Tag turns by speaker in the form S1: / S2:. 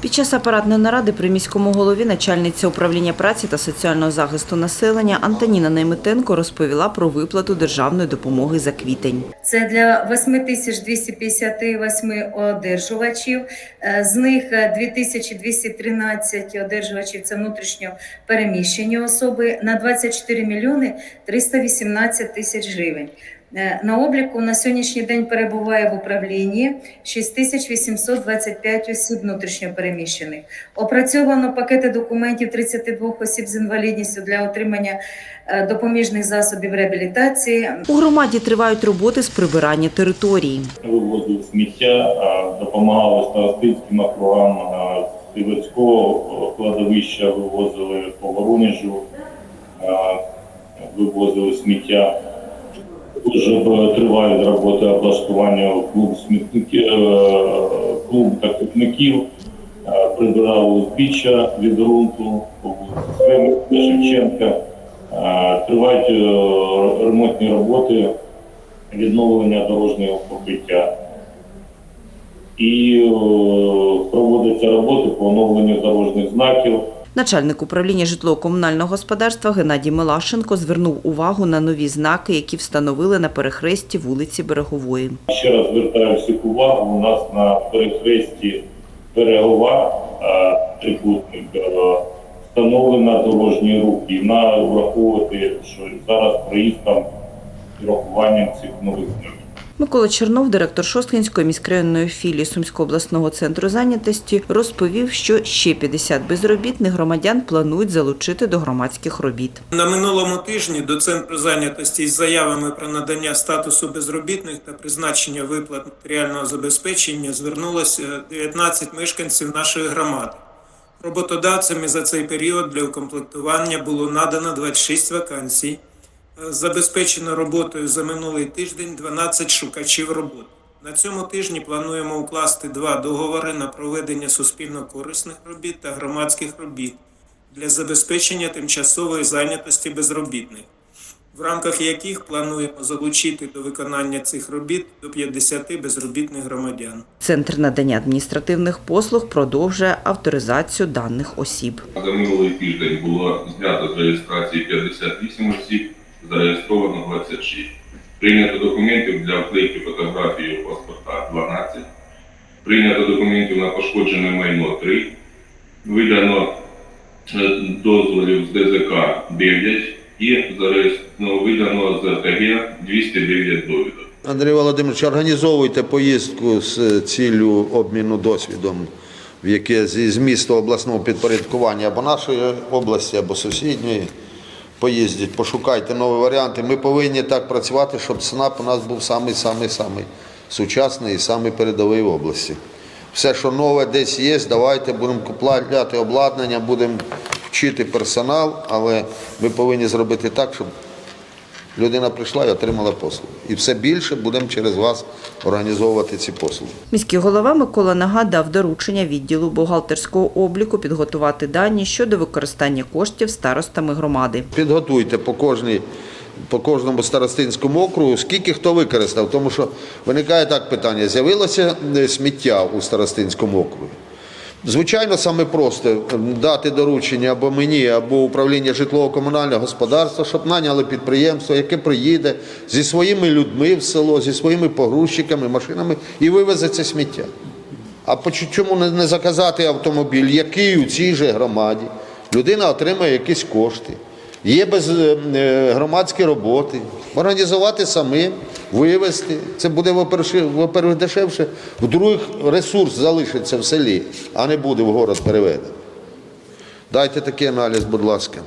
S1: Під час апаратної наради при міському голові начальниця управління праці та соціального захисту населення Антоніна Нейметенко розповіла про виплату державної допомоги за квітень.
S2: Це для 8258 одержувачів. Е, З них е, 2213 одержувачів це внутрішньо переміщені особи на 24 мільйони 318 тисяч гривень. Е, На обліку на сьогоднішній день перебуває в управлінні 6825 осіб внутрішньо переміщених. Опрацьовано пакети документів 32 осіб з інвалідністю для отримання е, допоміжних засобів реабілітації.
S1: У громаді тривають роботи з прибирання території.
S3: вивозили сміття, допомагали старостинським округам а, кладовища, вивозили по Воронежу, вивозили сміття. Б- тривають роботи облаштування клуб смітників, е, клуб таківників, а, прибирали узбіччя від ґрунту Шевченка. Тривають е, ремонтні роботи відновлення дорожнього покриття. І е, проводяться роботи по оновленню дорожніх знаків.
S1: Начальник управління житлово-комунального господарства Геннадій Милашенко звернув увагу на нові знаки, які встановили на перехресті вулиці Берегової.
S3: Ще раз звертаю всіх увагу. У нас на перехресті берегова е, трикутник е, встановлена дорожній рух. І на враховувати, що зараз проїзд там з цих нових знаків.
S1: Микола Чернов, директор Шосткинської міськрайонної філії Сумського обласного центру зайнятості, розповів, що ще 50 безробітних громадян планують залучити до громадських робіт.
S4: На минулому тижні до центру зайнятості із заявами про надання статусу безробітних та призначення виплат матеріального забезпечення звернулося 19 мешканців нашої громади. Роботодавцями за цей період для укомплектування було надано 26 вакансій. Забезпечено роботою за минулий тиждень 12 шукачів роботи. На цьому тижні плануємо укласти два договори на проведення суспільно-корисних робіт та громадських робіт для забезпечення тимчасової зайнятості безробітних, в рамках яких плануємо залучити до виконання цих робіт до 50 безробітних громадян.
S1: Центр надання адміністративних послуг продовжує авторизацію даних осіб.
S5: За минулий тиждень було знято з реєстрації 58 осіб, зареєстровано 26. Прийнято документів для вклейки фотографії паспорта 12. Прийнято документів на пошкоджене майно 3. Видано е, дозволів з ДЗК 9 і зареєстровано видано з РТГ 209 довідок.
S6: Андрій Володимирович, організовуйте поїздку з ціллю обміну досвідом, в яке з міста обласного підпорядкування або нашої області, або сусідньої. Поїздіть, пошукайте нові варіанти. Ми повинні так працювати, щоб СНАП у нас був самий-самий-самий сучасний і самий передовий в області. Все, що нове десь є, давайте будемо купляти обладнання, будемо вчити персонал, але ми повинні зробити так, щоб Людина прийшла і отримала послугу. І все більше будемо через вас організовувати ці послуги.
S1: Міський голова Микола Нага дав доручення відділу бухгалтерського обліку підготувати дані щодо використання коштів старостами громади.
S6: Підготуйте по кожній. По кожному старостинському округу, скільки хто використав, тому що виникає так питання: з'явилося е, сміття у старостинському округі. Звичайно, саме просто дати доручення або мені, або управління житлово-комунального господарства, щоб наняли підприємство, яке приїде зі своїми людьми в село, зі своїми погрузчиками, машинами і вивезе це сміття. А чому не- не заказати автомобіль, який у цій же громаді людина отримає якісь кошти, є без е, е, громадські роботи, організувати самим, вивезти. Це буде, во-первых, дешевше, в-друге, ресурс залишиться в селі, а не буде в город переведений. Дайте такий аналіз, будь ласка.